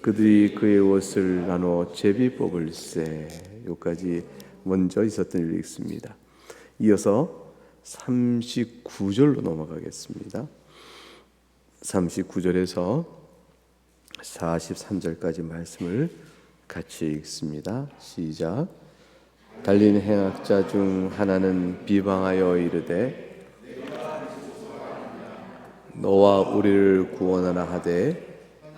그들이 그의 옷을 나누어 제비 뽑을세. 여기까지 먼저 있었던 일이 있습니다. 이어서 39절로 넘어가겠습니다. 39절에서 43절까지 말씀을 같이 읽습니다. 시작. 달린 행악자 중 하나는 비방하여 이르되 너와 우리를 구원하라 하되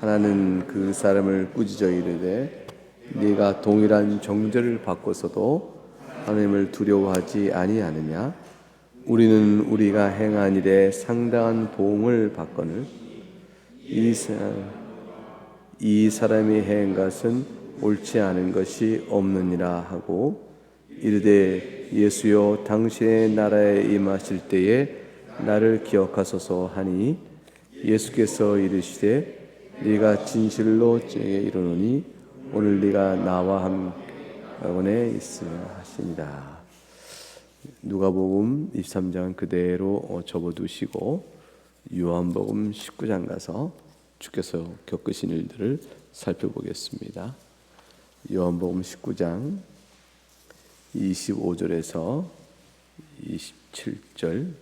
하나는 그 사람을 꾸짖어 이르되 네가 동일한 정죄를 받고서도 하나님을 두려워하지 아니하느냐? 우리는 우리가 행한 일에 상당한 보응을 받거늘 이, 사, 이 사람이 행한 것은 옳지 않은 것이 없느니라 하고 이르되 예수여 당신의 나라에 임하실 때에 나를 기억하소서 하니 예수께서 이르시되 네가 진실로 내게 이르노니 오늘 네가 나와 함께 있으라 하시니라. 누가복음 23장 그대로 접어두시고 요한복음 19장 가서 주께서 겪으신 일들을 살펴보겠습니다. 요한복음 19장 25절에서 27절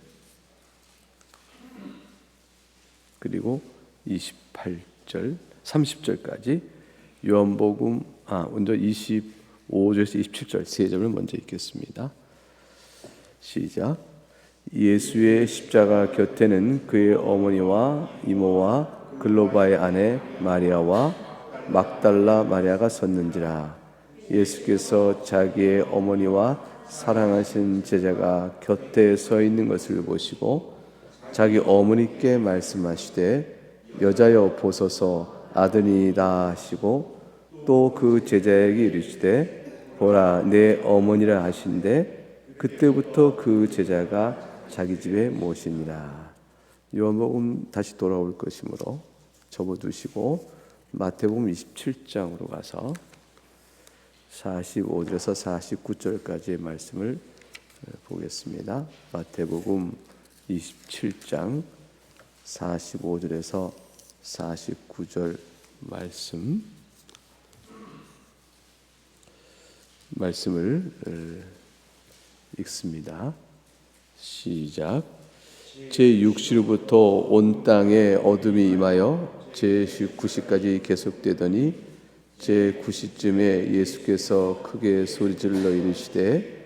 그리고 28절 30절까지 요한복음 아 먼저 25절에서 27절 세 절을 먼저 읽겠습니다. 시작. 예수의 십자가 곁에는 그의 어머니와 이모와 글로바의 아내 마리아와 막달라 마리아가 섰는지라 예수께서 자기의 어머니와 사랑하신 제자가 곁에 서 있는 것을 보시고 자기 어머니께 말씀하시되 여자여 보소서 아드니다 하시고 또 그 제자에게 이르시되 보라 내 어머니라 하신데 그때부터 그 제자가 자기 집에 모시니라 요한복음 다시 돌아올 것이므로 접어두시고 마태복음 27장으로 가서 45절에서 49절까지의 말씀을 보겠습니다. 마태복음 27장 45절에서 49절 말씀 말씀을 읽습니다. 시작. 제 6시로부터 온 땅에 어둠이 임하여 제 9시까지 계속되더니 제 9시쯤에 예수께서 크게 소리질러 이르시되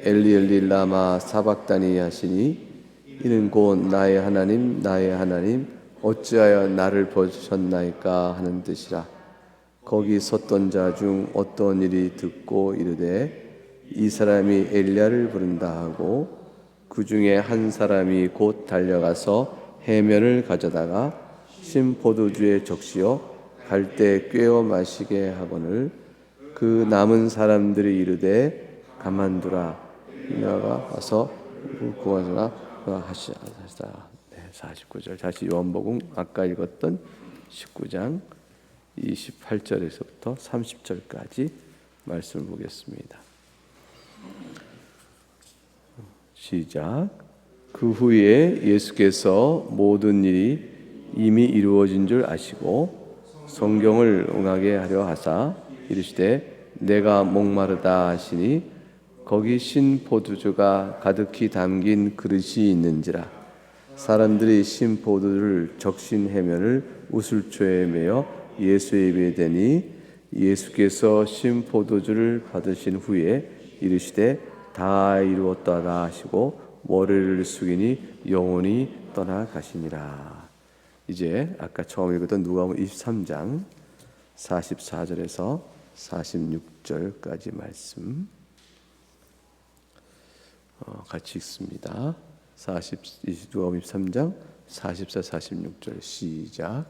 엘리 엘리 라마 사박다니 하시니 이는 곧 나의 하나님 나의 하나님 어찌하여 나를 버리셨나이까 하는 뜻이라. 거기 섰던 자 중 어떤 일이 듣고 이르되 이 사람이 엘리야를 부른다 하고 그 중에 한 사람이 곧 달려가서 해면을 가져다가 신 포도주에 적시어 갈때 꿰어 마시게 하거늘 그 남은 사람들이 이르되 가만두라. 나가 와서 구하라 하시다. 네, 49절 다시 요한복음 아까 읽었던 19장 28절에서부터 30절까지 말씀을 보겠습니다. 시작. 그 후에 예수께서 모든 일이 이미 이루어진 줄 아시고 성경을 응하게 하려 하사 이르시되 내가 목마르다 하시니 거기 신 포도주가 가득히 담긴 그릇이 있는지라 사람들이 신 포도를 적신 해면을 우슬초에 매어 예수의 입에 대니 예수께서 신 포도주를 받으신 후에 이르시되 다 이루었다다 하시고 머리를 숙이니 영원히 떠나가시니라. 이제 아까 처음 읽었던 누가복음 23장 44절에서 46절까지 말씀 어, 같이 읽습니다. 40 누가복음 23장 44 46절 시작.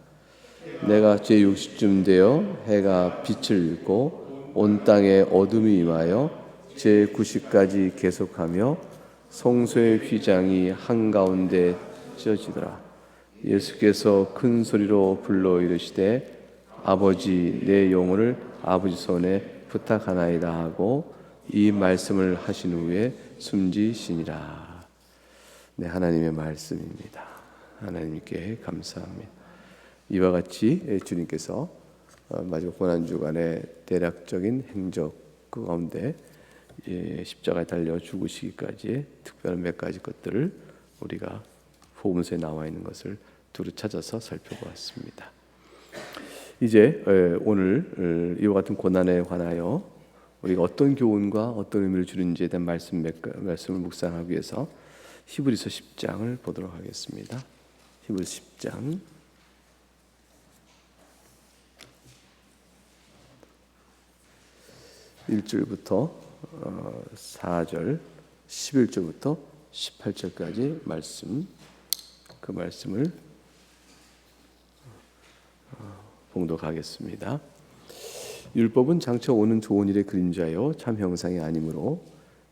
내가 제 60쯤 되어 해가 빛을 잃고 온 땅에 어둠이 임하여 제 90까지 계속하며 성소의 휘장이 한가운데 찢어지더라. 예수께서 큰 소리로 불러 이르시되 아버지 내 영혼을 아버지 손에 부탁하나이다 하고 이 말씀을 하신 후에 숨지시니라. 네, 하나님의 말씀입니다. 하나님께 감사합니다. 이와 같이 주님께서 어, 마지막 고난 주간의 대략적인 행적 그 가운데 예, 십자가에 달려 죽으시기까지의 특별한 몇 가지 것들을 우리가 복음서에 나와 있는 것을 두루 찾아서 살펴보았습니다. 이제 에, 오늘 에, 이와 같은 고난에 관하여 우리가 어떤 교훈과 어떤 의미를 주는지에 대한 말씀 말씀을 묵상하기 위해서 히브리서 10장을 보도록 하겠습니다. 히브리서 10장 1절부터 4절, 11절부터 18절까지 말씀 그 말씀을 어, 봉독하겠습니다. 율법은 장차 오는 좋은 일의 그림자요 참 형상이 아니므로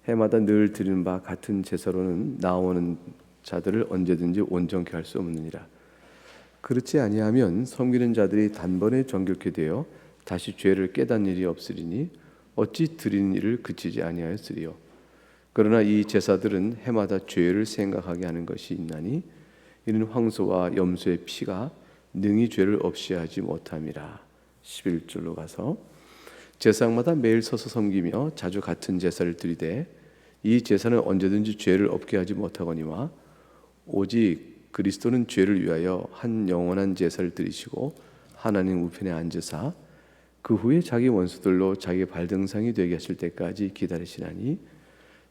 해마다 늘 드리는 바 같은 제사로는 나오는 자들을 언제든지 온전케 할 수 없느니라. 그렇지 아니하면 섬기는 자들이 단번에 정결케 되어 다시 죄를 깨닫는 일이 없으리니 어찌 드리는 일을 그치지 아니하였으리요. 그러나 이 제사들은 해마다 죄를 생각하게 하는 것이 있나니 이는 황소와 염소의 피가 능히 죄를 없이 하지 못함이라. 11절로 가서 제사장마다 매일 서서 섬기며 자주 같은 제사를 드리되 이 제사는 언제든지 죄를 없게 하지 못하거니와 오직 그리스도는 죄를 위하여 한 영원한 제사를 드리시고 하나님 우편에 앉으사 그 후에 자기 원수들로 자기 발등상이 되게 하실 때까지 기다리시나니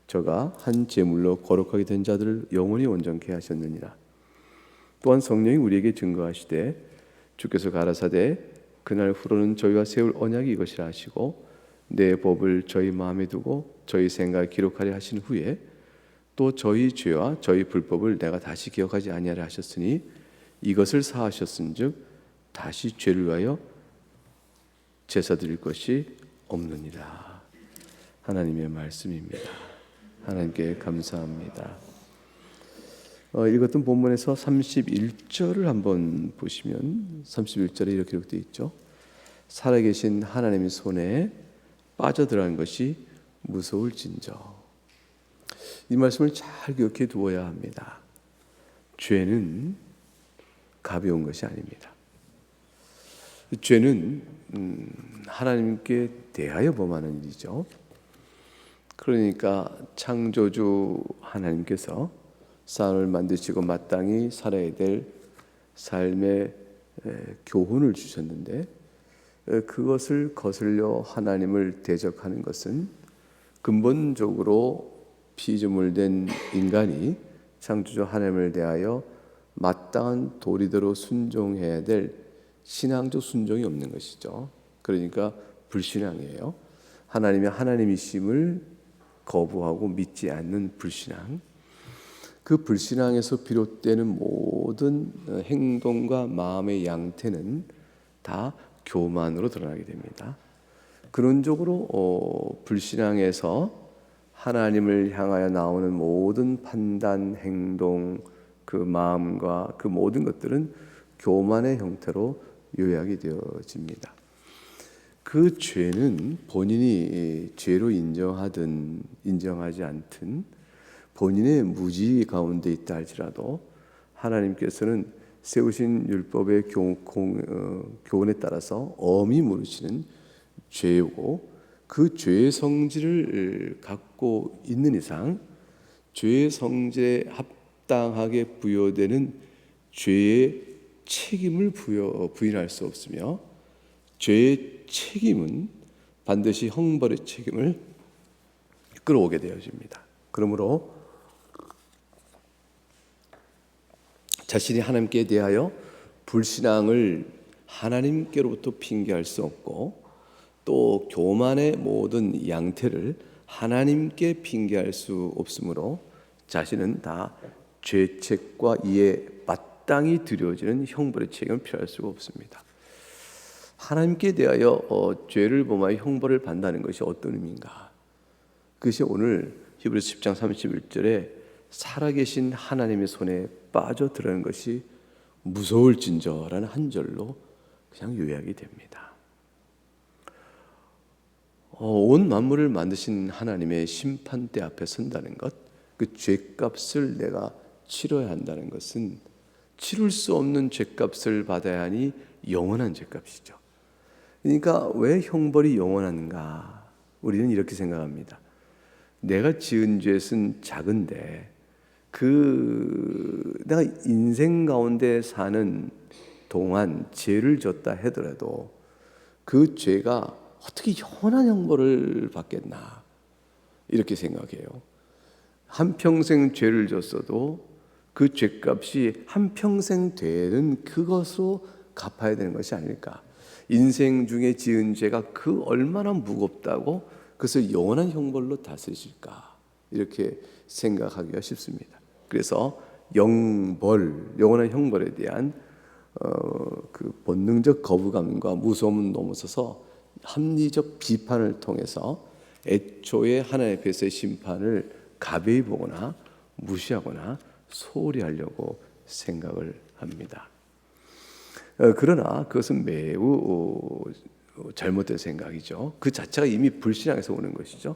저가 한 제물로 거룩하게 된 자들을 영원히 온전케 하셨느니라. 또한 성령이 우리에게 증거하시되 주께서 가라사대 그날 후로는 저희와 세울 언약이 이것이라 하시고 내 법을 저희 마음에 두고 저희 생각에 기록하려 하신 후에 또 저희 죄와 저희 불법을 내가 다시 기억하지 아니하려 하셨으니 이것을 사하셨은즉 다시 죄를 위하여 제사 드릴 것이 없느니라. 하나님의 말씀입니다. 하나님께 감사합니다. 어, 읽었던 본문에서 31절을 한번 보시면 31절에 이렇게 기록되어 있죠. 살아계신 하나님의 손에 빠져들어간 것이 무서울진저. 이 말씀을 잘 기억해 두어야 합니다. 죄는 가벼운 것이 아닙니다. 죄는 음, 하나님께 대하여 범하는 일이죠. 그러니까 창조주 하나님께서 사람을 만드시고 마땅히 살아야 될 삶의 에, 교훈을 주셨는데 에, 그것을 거슬려 하나님을 대적하는 것은 근본적으로 피조물된 인간이 창조주 하나님을 대하여 마땅한 도리대로 순종해야 될 신앙적 순종이 없는 것이죠. 그러니까 불신앙이에요. 하나님의 하나님이심을 거부하고 믿지 않는 불신앙. 그 불신앙에서 비롯되는 모든 행동과 마음의 양태는 다 교만으로 드러나게 됩니다. 근원적으로 어, 불신앙에서 하나님을 향하여 나오는 모든 판단, 행동, 그 마음과 그 모든 것들은 교만의 형태로 요약이 되어집니다. 그 죄는 본인이 죄로 인정하든 인정하지 않든 본인의 무지 가운데 있다 할지라도 하나님께서는 세우신 율법의 어, 교훈에 따라서 엄히 물으시는 죄고 그 죄의 성질을 갖고 있는 이상 죄의 성질에 합당하게 부여되는 죄의 책임을 부여, 부인할 수 없으며 죄의 책임은 반드시 형벌의 책임을 끌어오게 되어집니다. 그러므로 자신이 하나님께 대하여 불신앙을 하나님께로부터 핑계할 수 없고 또 교만의 모든 양태를 하나님께 핑계할 수 없으므로 자신은 다 죄책과 이에 마땅히 드려지는 형벌의 책임을 피할 수가 없습니다. 하나님께 대하여 어, 죄를 범하여 형벌을 받는다는 것이 어떤 의미인가? 그것이 오늘 히브리서 10장 31절에 살아계신 하나님의 손에 빠져들어가는 것이 무서울진저라는 한 절로 그냥 요약이 됩니다. 어, 온 만물을 만드신 하나님의 심판대 앞에 선다는 것, 그 죄값을 내가 치러야 한다는 것은 치를 수 없는 죄값을 받아야 하니 영원한 죄값이죠. 그러니까 왜 형벌이 영원한가? 우리는 이렇게 생각합니다. 내가 지은 죄는 작은데 그 내가 인생 가운데 사는 동안 죄를 졌다 하더라도 그 죄가 어떻게 영원한 형벌을 받겠나 이렇게 생각해요. 한 평생 죄를 졌어도 그 죄값이 한 평생 되는 그것으로 갚아야 되는 것이 아닐까. 인생 중에 지은 죄가 그 얼마나 무겁다고 그것을 영원한 형벌로 다스리실까 이렇게 생각하기가 쉽습니다. 그래서 영벌, 영원한 형벌에 대한 어, 그 본능적 거부감과 무서움은 넘어서서 합리적 비판을 통해서 애초에 하나님 앞에서의 심판을 가벼이 보거나 무시하거나 소홀히 하려고 생각을 합니다. 어, 그러나 그것은 매우 어, 잘못된 생각이죠. 그 자체가 이미 불신앙에서 오는 것이죠.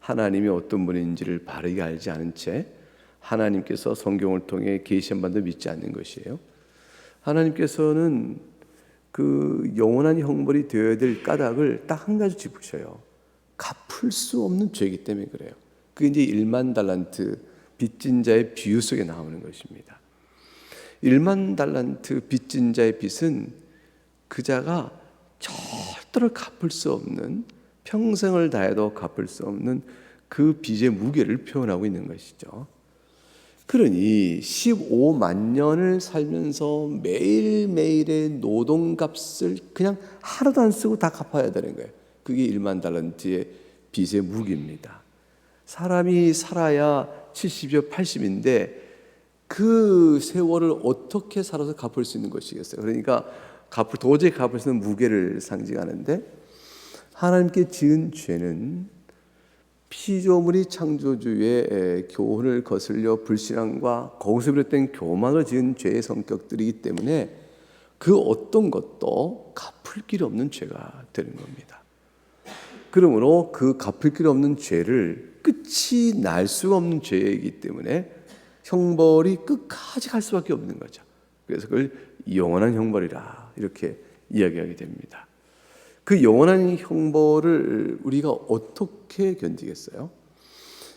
하나님이 어떤 분인지를 바르게 알지 않은 채 하나님께서 성경을 통해 계시한 바도 믿지 않는 것이에요. 하나님께서는 그 영원한 형벌이 되어야 될 까닭을 딱 한 가지 짚으셔요. 갚을 수 없는 죄이기 때문에 그래요. 그게 이제 1만 달란트 빚진 자의 비유 속에 나오는 것입니다. 1만 달란트 빚진 자의 빚은 그 자가 절대로 갚을 수 없는 평생을 다해도 갚을 수 없는 그 빚의 무게를 표현하고 있는 것이죠. 그러니 15만 년을 살면서 매일매일의 노동값을 그냥 하루도 안 쓰고 다 갚아야 되는 거예요. 그게 1만 달란트의 빚의 무게입니다. 사람이 살아야 70여 80인데 그 세월을 어떻게 살아서 갚을 수 있는 것이겠어요. 그러니까 갚을 도저히 갚을 수 있는 무게를 상징하는데 하나님께 지은 죄는 피조물이 창조주의 교훈을 거슬려 불신앙과 거기서 비롯된 교만을 지은 죄의 성격들이기 때문에 그 어떤 것도 갚을 길 없는 죄가 되는 겁니다. 그러므로 그 갚을 길 없는 죄를 끝이 날 수가 없는 죄이기 때문에 형벌이 끝까지 갈 수밖에 없는 거죠. 그래서 그걸 영원한 형벌이라 이렇게 이야기하게 됩니다. 그 영원한 형벌을 우리가 어떻게 견디겠어요?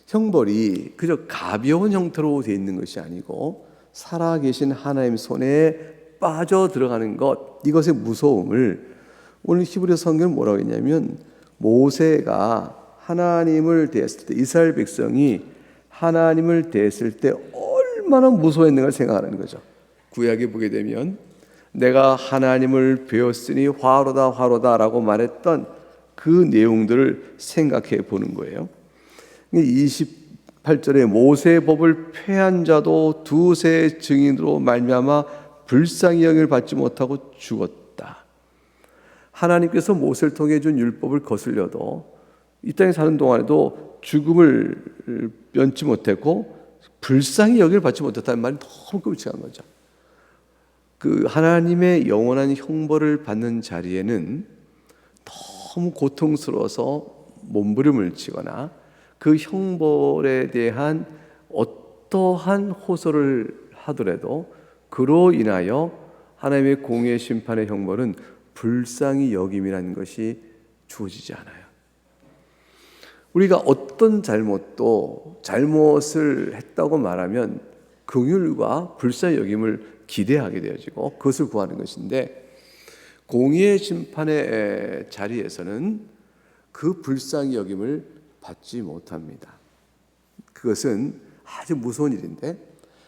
형벌이 그저 가벼운 형태로 되어 있는 것이 아니고 살아계신 하나님 손에 빠져 들어가는 것 이것의 무서움을 오늘 히브리 성경은 뭐라고 했냐면 모세가 하나님을 대했을 때 이스라엘 백성이 하나님을 대했을 때 얼마나 무서워했는가 생각하는 거죠. 구약에 보게 되면 내가 하나님을 배웠으니 화로다 화로다라고 말했던 그 내용들을 생각해 보는 거예요. 28절에 모세 법을 폐한 자도 두세 증인으로 말미암아 불쌍히 여김을 받지 못하고 죽었다. 하나님께서 모세를 통해 준 율법을 거슬려도 이 땅에 사는 동안에도 죽음을 면치 못했고 불쌍히 여길 받지 못했다는 말이 너무 끔찍한 거죠. 그 하나님의 영원한 형벌을 받는 자리에는 너무 고통스러워서 몸부림을 치거나 그 형벌에 대한 어떠한 호소를 하더라도 그로 인하여 하나님의 공의 심판의 형벌은 불쌍히 여김이라는 것이 주어지지 않아요. 우리가 어떤 잘못도 잘못을 했다고 말하면 긍휼과 불쌍히 여김을 기대하게 되어지고 그것을 구하는 것인데 공의의 심판의 자리에서는 그 불쌍히 여김을 받지 못합니다. 그것은 아주 무서운 일인데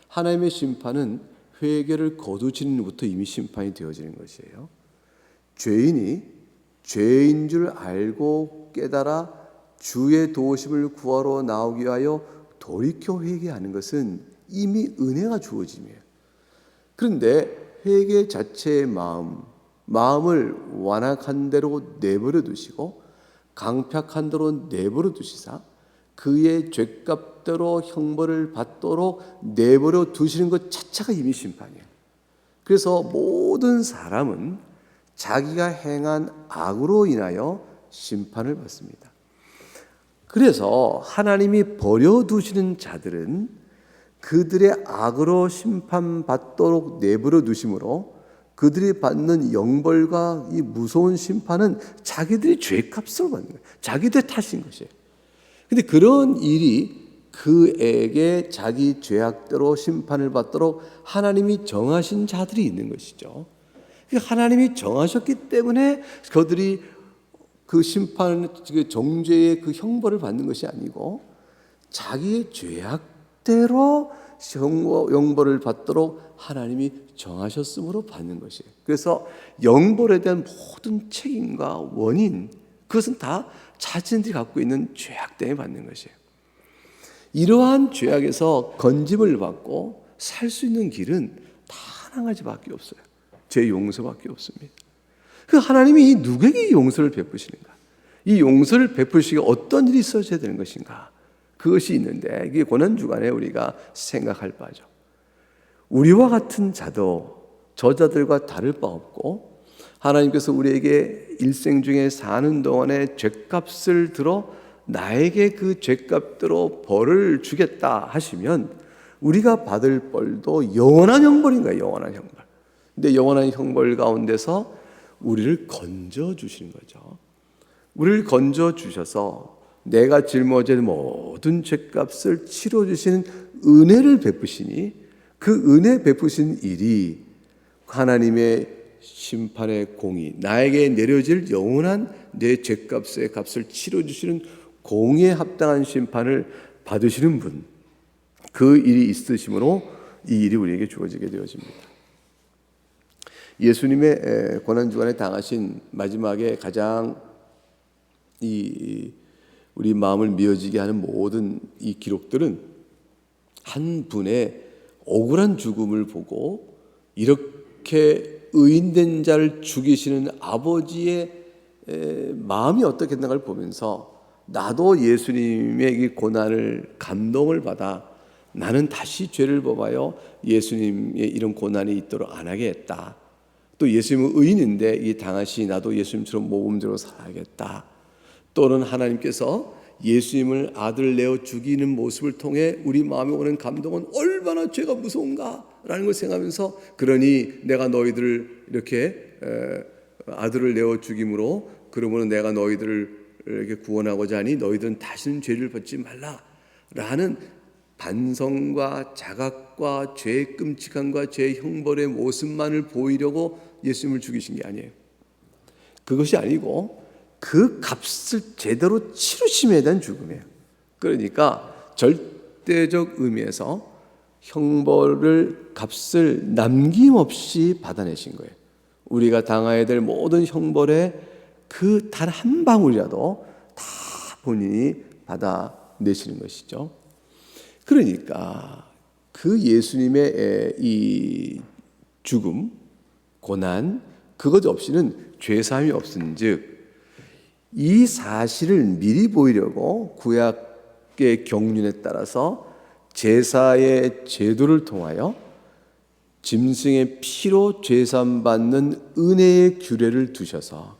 하나님의 심판은 회개를 거두지는 것부터 이미 심판이 되어지는 것이에요. 죄인이 죄인 줄 알고 깨달아 주의 도우심을 구하러 나오기 위하여 돌이켜 회개하는 것은 이미 은혜가 주어짐이에요. 그런데 회개 자체의 마음이 마음을 완악한 대로 내버려 두시고 강팍한 대로 내버려 두시사 그의 죄값대로 형벌을 받도록 내버려 두시는 것 자체가 이미 심판이에요. 그래서 모든 사람은 자기가 행한 악으로 인하여 심판을 받습니다. 그래서 하나님이 버려두시는 자들은 그들의 악으로 심판받도록 내버려 두심으로 그들이 받는 영벌과 이 무서운 심판은 자기들이 죄값을 받는 거예요. 자기들 탓인 것이에요. 근데 그런 일이 그에게 자기 죄악대로 심판을 받도록 하나님이 정하신 자들이 있는 것이죠. 하나님이 정하셨기 때문에 그들이 그 심판, 그 정죄의 그 형벌을 받는 것이 아니고 자기의 죄악 대로 영벌을 받도록 하나님이 정하셨으므로 받는 것이에요. 그래서 영벌에 대한 모든 책임과 원인 그것은 다 자신들이 갖고 있는 죄악 때문에 받는 것이에요. 이러한 죄악에서 건짐을 받고 살 수 있는 길은 단한 가지밖에 없어요. 죄 용서밖에 없습니다. 그 하나님이 누구에게 용서를 베푸시는가? 이 용서를 베푸시기 어떤 일이 있어야 되는 것인가? 그것이 있는데 이게 고난 주간에 우리가 생각할 바죠. 우리와 같은 자도 저자들과 다를 바 없고 하나님께서 우리에게 일생 중에 사는 동안에 죄값을 들어 나에게 그 죄값대로 벌을 주겠다 하시면 우리가 받을 벌도 영원한 형벌인가 영원한 형벌. 근데 영원한 형벌 가운데서 우리를 건져 주시는 거죠. 우리를 건져 주셔서 내가 짊어진 모든 죄값을 치러 주시는 은혜를 베푸시니 그 은혜 베푸신 일이 하나님의 심판의 공의, 나에게 내려질 영원한 내 죄값의 값을 치러 주시는 공에 합당한 심판을 받으시는 분, 그 일이 있으심으로 이 일이 우리에게 주어지게 되어집니다. 예수님의 고난 주간에 당하신 마지막에 가장 이 우리 마음을 미어지게 하는 모든 이 기록들은 한 분의 억울한 죽음을 보고 이렇게 의인된 자를 죽이시는 아버지의 마음이 어떻겠는가를 보면서 나도 예수님의 이 고난을 감동을 받아 나는 다시 죄를 범하여 예수님의 이런 고난이 있도록 안 하겠다. 또 예수님은 의인인데 이 당하시 나도 예수님처럼 모범대로 살아야겠다. 또는 하나님께서 예수님을 아들 내어 죽이는 모습을 통해 우리 마음에 오는 감동은 얼마나 죄가 무서운가라는 걸 생각하면서 그러니 내가 너희들을 이렇게 아들을 내어 죽임으로 그러면 내가 너희들을 이렇게 구원하고자 하니 너희들은 다시는 죄를 받지 말라라는 반성과 자각과 죄의 끔찍함과 죄의 형벌의 모습만을 보이려고 예수님을 죽이신 게 아니에요. 그것이 아니고 그 값을 제대로 치르심에 대한 죽음이에요. 그러니까 절대적 의미에서 형벌을 값을 남김없이 받아내신 거예요. 우리가 당해야 될 모든 형벌의 그단 한 방울이라도 다 본인이 받아내시는 것이죠. 그러니까 그 예수님의 이 죽음, 고난, 그것 없이는 죄사함이 없은 즉 이 사실을 미리 보이려고 구약의 경륜에 따라서 제사의 제도를 통하여 짐승의 피로 죄산 받는 은혜의 규례를 두셔서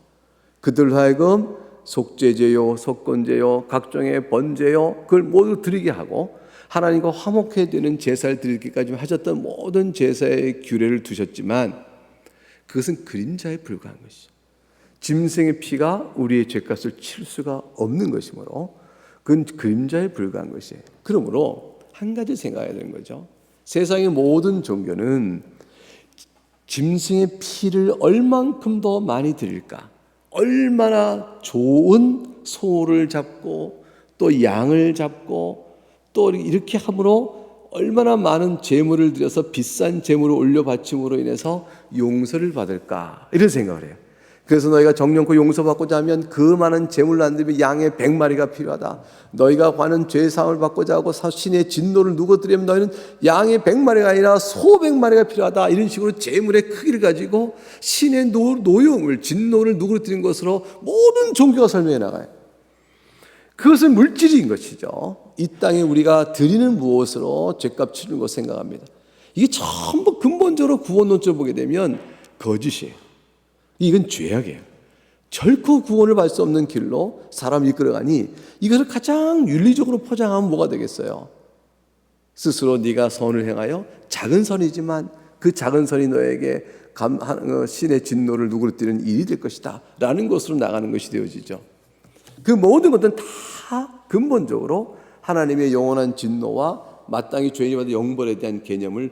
그들 하여금 속죄제요, 속건제요, 각종의 번제요, 그걸 모두 드리게 하고 하나님과 화목해야 되는 제사를 드리기까지 하셨던 모든 제사의 규례를 두셨지만 그것은 그림자에 불과한 것이죠. 짐승의 피가 우리의 죄값을 칠 수가 없는 것이므로 그건 그림자에 불과한 것이에요. 그러므로 한 가지 생각해야 되는 거죠. 세상의 모든 종교는 짐승의 피를 얼만큼 더 많이 드릴까? 얼마나 좋은 소를 잡고 또 양을 잡고 또 이렇게 함으로 얼마나 많은 재물을 들여서 비싼 재물을 올려 바침으로 인해서 용서를 받을까 이런 생각을 해요. 그래서 너희가 정령코 용서받고자 하면 그 많은 재물을 안 들면 양의 백마리가 필요하다. 너희가 관은 죄사함을 받고자 하고 신의 진노를 누구드리면 너희는 양의 백마리가 아니라 소 백마리가 필요하다. 이런 식으로 재물의 크기를 가지고 신의 노, 노용을 진노를 누구드린 것으로 모든 종교가 설명해 나가요. 그것은 물질인 것이죠. 이 땅에 우리가 드리는 무엇으로 죄값 치르는 것 생각합니다. 이게 전부 근본적으로 구원론적으로 보게 되면 거짓이에요. 이건 죄악이에요. 결코 구원을 받을 수 없는 길로 사람 이끌어가니 이것을 가장 윤리적으로 포장하면 뭐가 되겠어요? 스스로 네가 선을 행하여 작은 선이지만 그 작은 선이 너에게 감, 어, 신의 진노를 누그러뜨리는 일이 될 것이다 라는 것으로 나가는 것이 되어지죠. 그 모든 것들은 다 근본적으로 하나님의 영원한 진노와 마땅히 죄인이 받은 영벌에 대한 개념을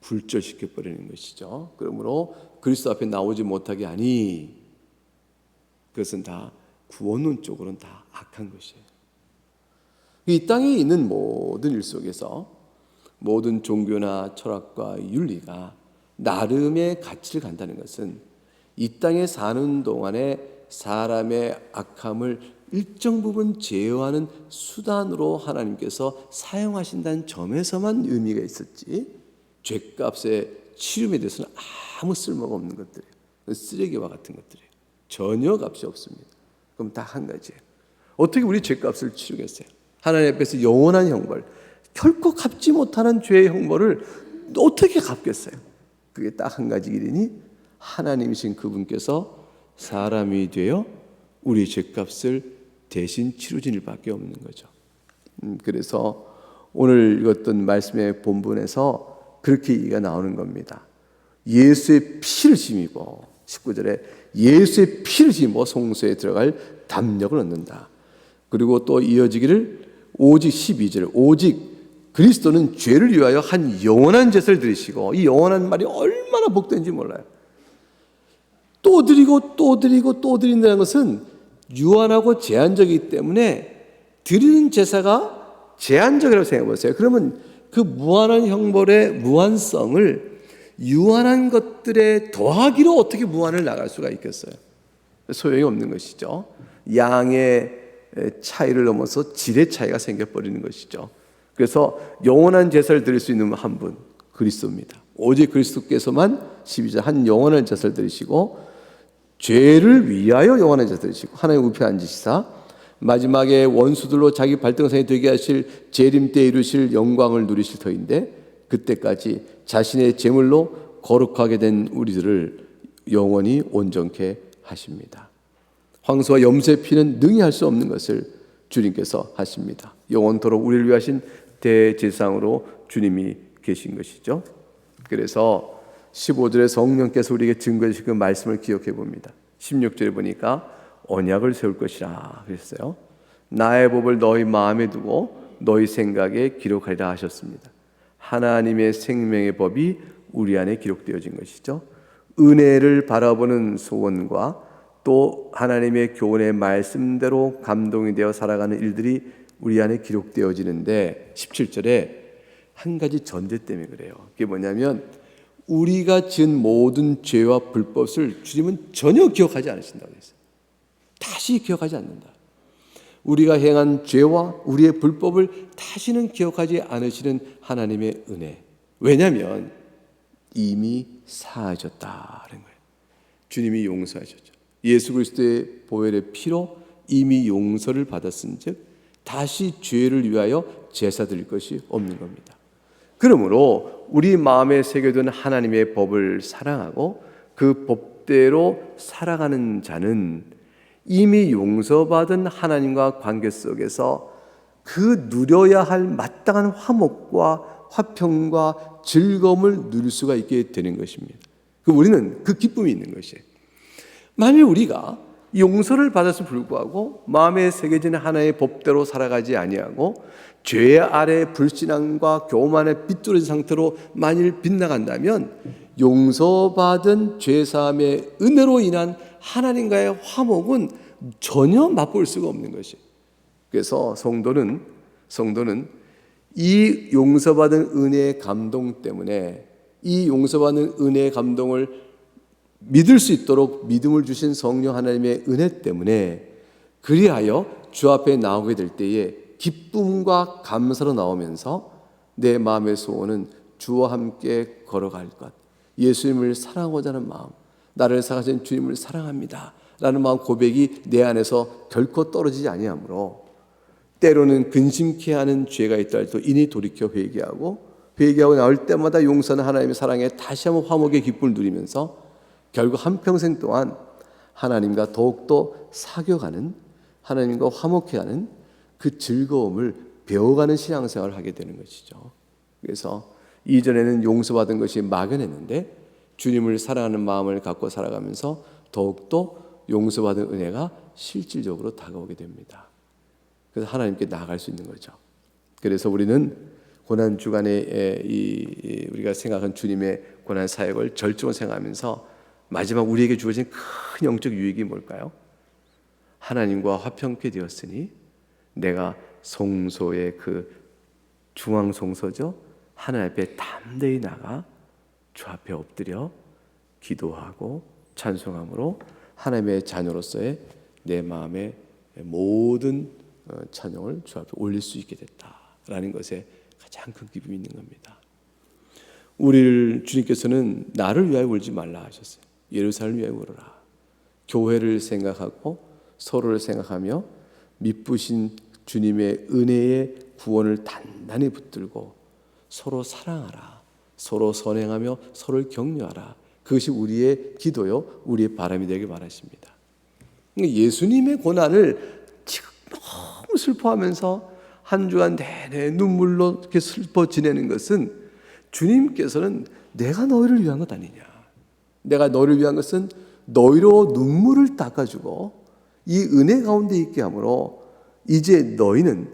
불절시켜 버리는 것이죠. 그러므로 그리스도 앞에 나오지 못하게 하니 그것은 다 구원론적으로는 다 악한 것이에요. 이 땅에 있는 모든 일 속에서 모든 종교나 철학과 윤리가 나름의 가치를 간다는 것은 이 땅에 사는 동안에 사람의 악함을 일정 부분 제어하는 수단으로 하나님께서 사용하신다는 점에서만 의미가 있었지 죄값의 치름에 대해서는 아무 쓸모가 없는 것들이에요. 쓰레기와 같은 것들이에요. 전혀 값이 없습니다. 그럼 다 한 가지예요. 어떻게 우리 죄값을 치르겠어요? 하나님 앞에서 영원한 형벌, 결코 갚지 못하는 죄의 형벌을 어떻게 갚겠어요? 그게 딱 한 가지 길이니 하나님이신 그분께서 사람이 되어 우리 죄값을 대신 치르신 일밖에 없는 거죠. 음, 그래서 오늘 읽었던 말씀의 본문에서 그렇게 얘기가 나오는 겁니다. 예수의 피를 심이고 19절에 예수의 피를 심어 송수에 들어갈 담력을 얻는다. 그리고 또 이어지기를 오직 12절 오직 그리스도는 죄를 위하여 한 영원한 제사를 드리시고 이 영원한 말이 얼마나 복된지 몰라요. 또 드리고 또 드리고 또 드린다는 것은 유한하고 제한적이기 때문에 드리는 제사가 제한적이라고 생각해 보세요. 그러면 그 무한한 형벌의 무한성을 유한한 것들에 더하기로 어떻게 무한을 나갈 수가 있겠어요? 소용이 없는 것이죠. 양의 차이를 넘어서 질의 차이가 생겨버리는 것이죠. 그래서 영원한 제사를 드릴 수 있는 한 분, 그리스도입니다. 오직 그리스도께서만 12절 한 영원한 제사를 드리시고 죄를 위하여 영원한 제사를 드리시고 하나님 우편에 앉으시사 마지막에 원수들로 자기 발등상이 되게 하실 재림 때 이루실 영광을 누리실 터인데 그때까지 자신의 제물로 거룩하게 된 우리들을 영원히 온전케 하십니다. 황소와 염소의 피는 능히 할 수 없는 것을 주님께서 하십니다. 영원토록 우리를 위하신 대제상으로 주님이 계신 것이죠. 그래서 15절에 성령께서 우리에게 증거해 주신 그 말씀을 기억해 봅니다. 16절에 보니까 언약을 세울 것이라 그랬어요. 나의 법을 너희 마음에 두고 너희 생각에 기록하리라 하셨습니다. 하나님의 생명의 법이 우리 안에 기록되어진 것이죠. 은혜를 바라보는 소원과 또 하나님의 교훈의 말씀대로 감동이 되어 살아가는 일들이 우리 안에 기록되어지는데 17절에 한 가지 전제 때문에 그래요. 그게 뭐냐면 우리가 지은 모든 죄와 불법을 주님은 전혀 기억하지 않으신다고 했어요. 다시 기억하지 않는다. 우리가 행한 죄와 우리의 불법을 다시는 기억하지 않으시는 하나님의 은혜. 왜냐하면 이미 사하셨다는 거예요. 주님이 용서하셨죠. 예수 그리스도의 보혈의 피로 이미 용서를 받았은즉 다시 죄를 위하여 제사 드릴 것이 없는 겁니다. 그러므로 우리 마음에 새겨둔 하나님의 법을 사랑하고 그 법대로 살아가는 자는 이미 용서받은 하나님과 관계 속에서 그 누려야 할 마땅한 화목과 화평과 즐거움을 누릴 수가 있게 되는 것입니다. 그 우리는 그 기쁨이 있는 것이에요. 만일 우리가 용서를 받아서 불구하고 마음에 새겨진 하나의 법대로 살아가지 아니하고 죄 아래 불신앙과 교만에 삐뚤어진 상태로 만일 빗나간다면 용서받은 죄 사함의 은혜로 인한 하나님과의 화목은 전혀 맛볼 수가 없는 것이. 그래서 성도는 성도는 이 용서받은 은혜의 감동 때문에 이 용서받은 은혜의 감동을 믿을 수 있도록 믿음을 주신 성령 하나님의 은혜 때문에 그리하여 주 앞에 나오게 될 때에 기쁨과 감사로 나오면서 내 마음의 소원은 주와 함께 걸어갈 것. 예수님을 사랑하고자 하는 마음. 나를 사랑하신 주님을 사랑합니다. 라는 마음 고백이 내 안에서 결코 떨어지지 아니하므로 때로는 근심케 하는 죄가 있다 할때 인히 돌이켜 회개하고 회개하고 나올 때마다 용서는 하나님의 사랑에 다시 한번 화목의 기쁨을 누리면서 결국 한평생 동안 하나님과 더욱더 사겨가는 하나님과 화목해하는 그 즐거움을 배워가는 신앙생활을 하게 되는 것이죠. 그래서 이전에는 용서받은 것이 막연했는데 주님을 사랑하는 마음을 갖고 살아가면서 더욱더 용서받은 은혜가 실질적으로 다가오게 됩니다. 그래서 하나님께 나아갈 수 있는 거죠. 그래서 우리는 고난 주간에 이 우리가 생각한 주님의 고난 사역을 절정을 생각하면서 마지막 우리에게 주어진 큰 영적 유익이 뭘까요? 하나님과 화평케 되었으니 내가 성소의 그 중앙 성소죠. 하나님 앞에 담대히 나가 주 앞에 엎드려 기도하고 찬송함으로 하나님의 자녀로서의 내 마음의 모든 어, 찬양을 주 앞에 올릴 수 있게 됐다라는 것에 가장 큰 기쁨이 있는 겁니다. 우리를 주님께서는 나를 위하여 울지 말라 하셨어요. 예루살렘 위하여 울어라. 교회를 생각하고 서로를 생각하며 미쁘신 주님의 은혜의 구원을 단단히 붙들고 서로 사랑하라. 서로 선행하며 서로를 격려하라. 그것이 우리의 기도요, 우리의 바람이 되길 바라십니다. 예수님의 고난을 지금 너무 슬퍼하면서 한 주간 내내 눈물로 이렇게 슬퍼 지내는 것은 주님께서는 내가 너희를 위한 것 아니냐. 내가 너희를 위한 것은 너희로 눈물을 닦아주고 이 은혜 가운데 있게 함으로 이제 너희는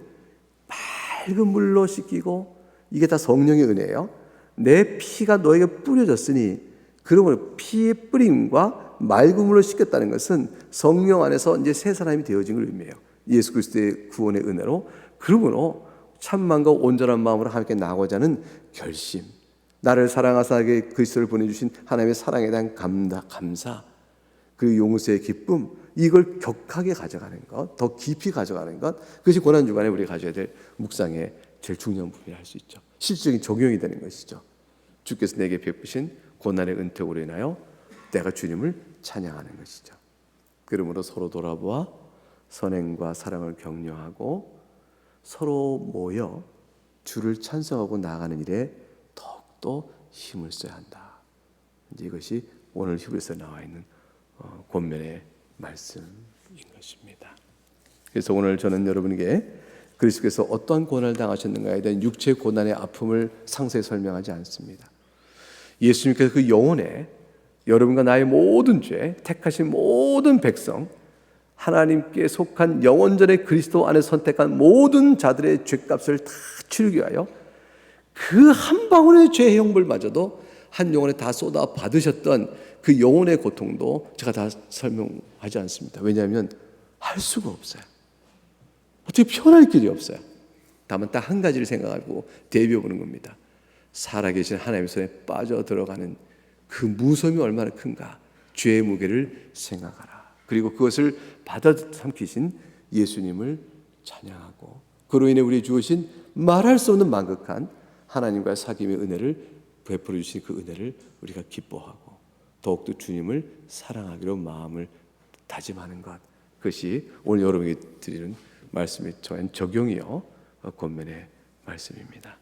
맑은 물로 씻기고 이게 다 성령의 은혜예요. 내 피가 너에게 뿌려졌으니 그러므로 피의 뿌림과 맑은 물로 씻겼다는 것은 성령 안에서 이제 새 사람이 되어진 걸 의미해요. 예수 그리스도의 구원의 은혜로 그러므로 참만과 온전한 마음으로 함께 나고자 하는 결심. 나를 사랑하사 그리스도를 보내주신 하나님의 사랑에 대한 감다, 감사, 그리고 용서의 기쁨, 이걸 격하게 가져가는 것, 더 깊이 가져가는 것, 그것이 고난 주간에 우리가 가져야 될 묵상의 제일 중요한 부분이 할 수 있죠. 실질적인 적용이 되는 것이죠. 주께서 내게 베푸신 고난의 은택으로 인하여 내가 주님을 찬양하는 것이죠. 그러므로 서로 돌아보아 선행과 사랑을 격려하고 서로 모여 주를 찬송하고 나가는 일에 더욱더 힘을 써야 한다. 이제 이것이 오늘 히브리서에 나와 있는 어, 권면의 말씀인 것입니다. 그래서 오늘 저는 여러분에게 그리스도께서 어떠한 고난을 당하셨는가에 대한 육체 고난의 아픔을 상세히 설명하지 않습니다. 예수님께서 그 영혼에 여러분과 나의 모든 죄, 택하신 모든 백성, 하나님께 속한 영원전의 그리스도 안에 선택한 모든 자들의 죄값을 다 치르기 위하여 그 한 방울의 죄의 형벌마저도 한 영혼에 다 쏟아 받으셨던 그 영혼의 고통도 제가 다 설명하지 않습니다. 왜냐하면 할 수가 없어요. 어떻게 표현할 길이 없어요. 다만 딱 한 가지를 생각하고 대비해 보는 겁니다. 살아계신 하나님의 손에 빠져 들어가는 그 무서움이 얼마나 큰가. 죄의 무게를 생각하라. 그리고 그것을 받아 삼키신 예수님을 찬양하고 그로 인해 우리 주신 말할 수 없는 만극한 하나님과의 사귐의 은혜를 베풀어 주신 그 은혜를 우리가 기뻐하고 더욱더 주님을 사랑하기로 마음을 다짐하는 것 그것이 오늘 여러분에게 드리는 말씀이 저한 적용이요 권면의 말씀입니다.